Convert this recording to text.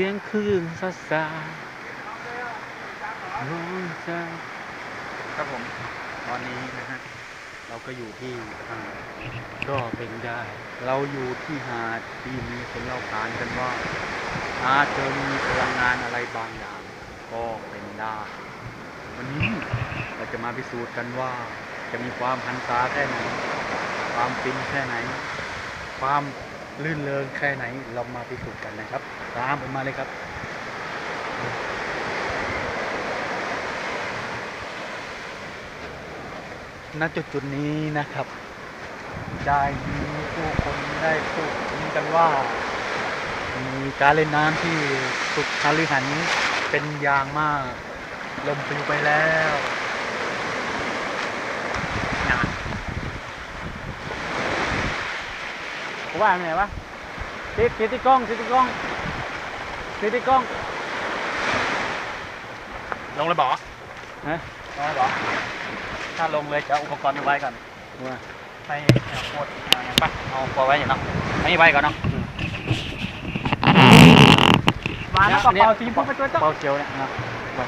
สียงคลื่นซาซาร้องใจครับผม ตอนนี้นะฮะ เราก็อยู่ที่หาดก็เป็นได้ เราอยู่ที่หาดที่มีคนเล่าขานกันว่าอาจจะมีพลังงานอะไรบางอย่าง ก็เป็นได้ วันนี้เราจะมาพิสูจน์กันว่า จะมีความหันษาแค่ไหน ความฟินแค่ไหน ความ ลื่นเริงแค่ไหนเรามาพิสูจน์กันนะครับ ตามผมมาเลยครับณจุดจุดนี้นะครับ ได้มีผู้คนได้พูดกันว่า มีการเล่นน้ำที่สุดคาลือหันเป็นอย่างมาก ลมปลิวไปแล้วนะ ผม ว่าไงวะติดติดที่กล้องติดที่กล้องติดที่กล้องลงเลยบอกฮะลงเลยบอกถ้าลงเลยจะเอาอุปกรณ์ไปไว้ก่อนว่าให้แนวโคตรเอาอย่างปะเอาพอไว้อย่างเนาะอันนี้ไว้ก่อนเนาะมาแล้วก็เป่าสีพุ่งไปตัวเบาเจียวเนี่ยนะไว้